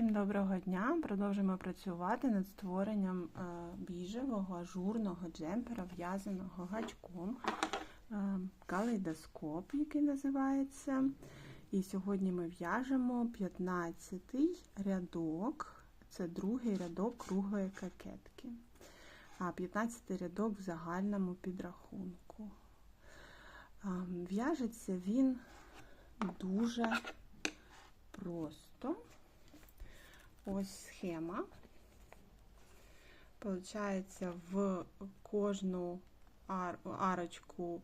Всім доброго дня! Продовжуємо працювати над створенням е, біжевого ажурного джемпера, в'язаного гачком, е, калейдоскоп, який називається. І сьогодні ми в'яжемо 15-й рядок, це другий рядок круглої кокетки. А 15-й рядок в загальному підрахунку. Е, В'яжеться він дуже просто. Ось схема. Получається, в кожну арочку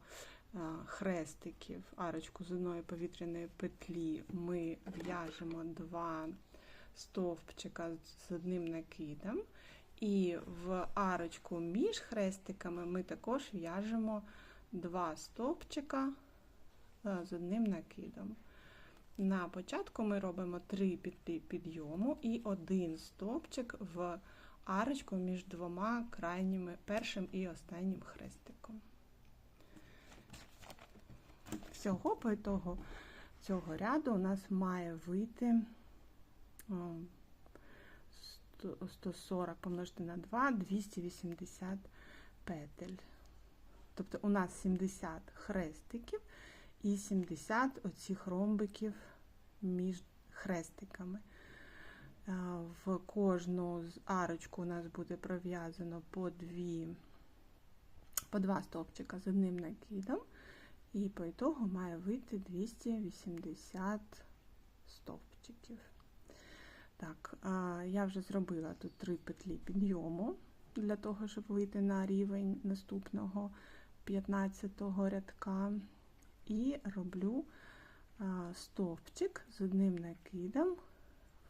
хрестиків, арочку з одної повітряної петлі ми в'яжемо два стовпчика з одним накидом. І в арочку між хрестиками ми також в'яжемо два стовпчика з одним накидом. На початку ми робимо 3 петлі підйому і один стовпчик в арочку між двома крайніми першим і останнім хрестиком. Всього по ітогу цього ряду у нас має вийти 140 помножити на 2, 280 петель. Тобто у нас 70 хрестиків і 70 оцих ромбиків між хрестиками. В кожну арочку у нас буде пров'язано по дві, по два стовпчика з одним накидом, і по ітогу має вийти 280 стовпчиків. Так, я вже зробила тут три петлі підйому для того, щоб вийти на рівень наступного 15-го рядка. І роблю стовпчик з одним накидом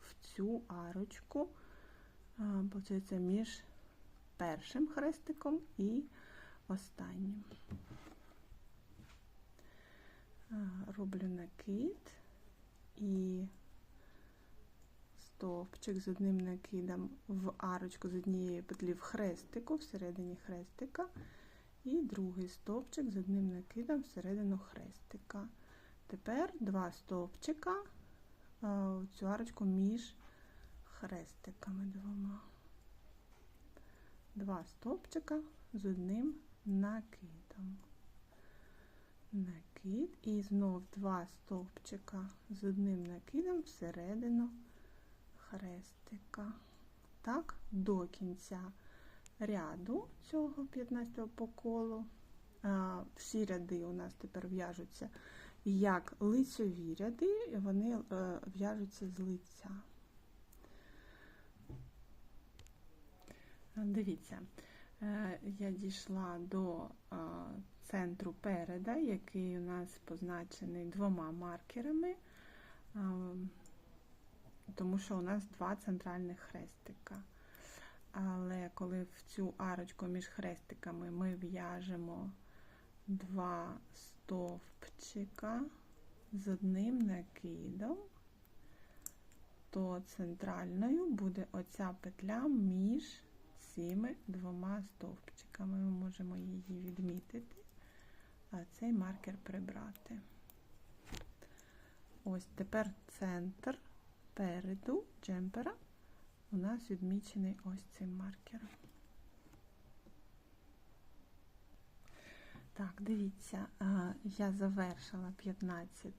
в цю арочку, получається, між першим хрестиком і останнім. Роблю накид і стовпчик з одним накидом в арочку з однієї петлі в хрестику, всередині хрестика. І другий стовпчик з одним накидом всередину хрестика. Тепер два стовпчика в цю арочку між хрестиками двома. Два стовпчика з одним накидом. Накид і знов два стовпчика з одним накидом всередину хрестика. Так, до кінця ряду цього 15-го по колу. Всі ряди у нас тепер в'яжуться як лицьові ряди, вони е, в'яжуться з лиця. Дивіться, е, я дійшла до центру переда, який у нас позначений двома маркерами, тому що у нас два центральних хрестика. Але коли в цю арочку між хрестиками ми в'яжемо два стовпчика з одним накидом, то центральною буде оця петля між цими двома стовпчиками. Ми можемо її відмітити, а цей маркер прибрати. Ось тепер центр переду джемпера у нас відмічений ось цим маркером. Так, дивіться, я завершила 15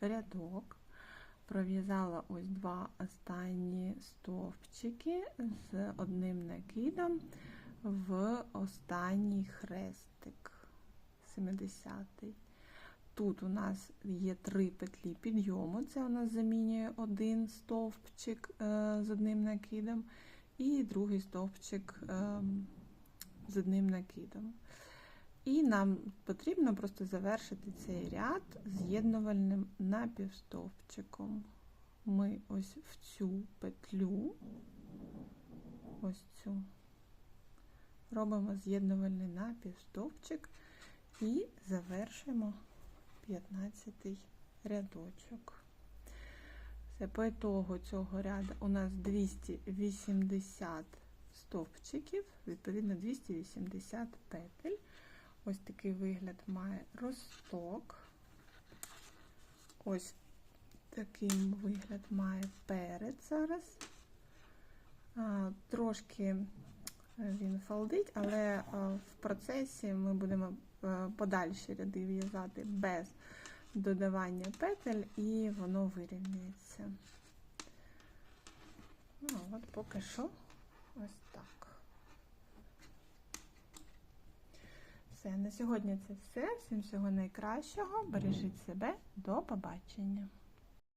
рядок, пров'язала ось два останні стовпчики з одним накидом в останній хрестик 70-й. Тут у нас є три петлі підйому, це у нас замінює один стовпчик е, з одним накидом, і другий стовпчик е, з одним накидом. І нам потрібно просто завершити цей ряд з'єднувальним напівстовпчиком. Ми ось в цю петлю, ось цю, робимо з'єднувальний напівстовпчик і завершимо 15 рядочок. Все, по ітогу цього ряду у нас 280 стовпчиків, відповідно 280 петель. Ось такий вигляд має росток. Ось такий вигляд має перед зараз. А, Трошки е, він фалдить, але е, в процесі ми будемо подальші ряди в'язати без додавання петель і воно вирівнюється. Ну, от поки що ось так. Все, на сьогодні це все. Всім всього найкращого. Бережіть себе. До побачення.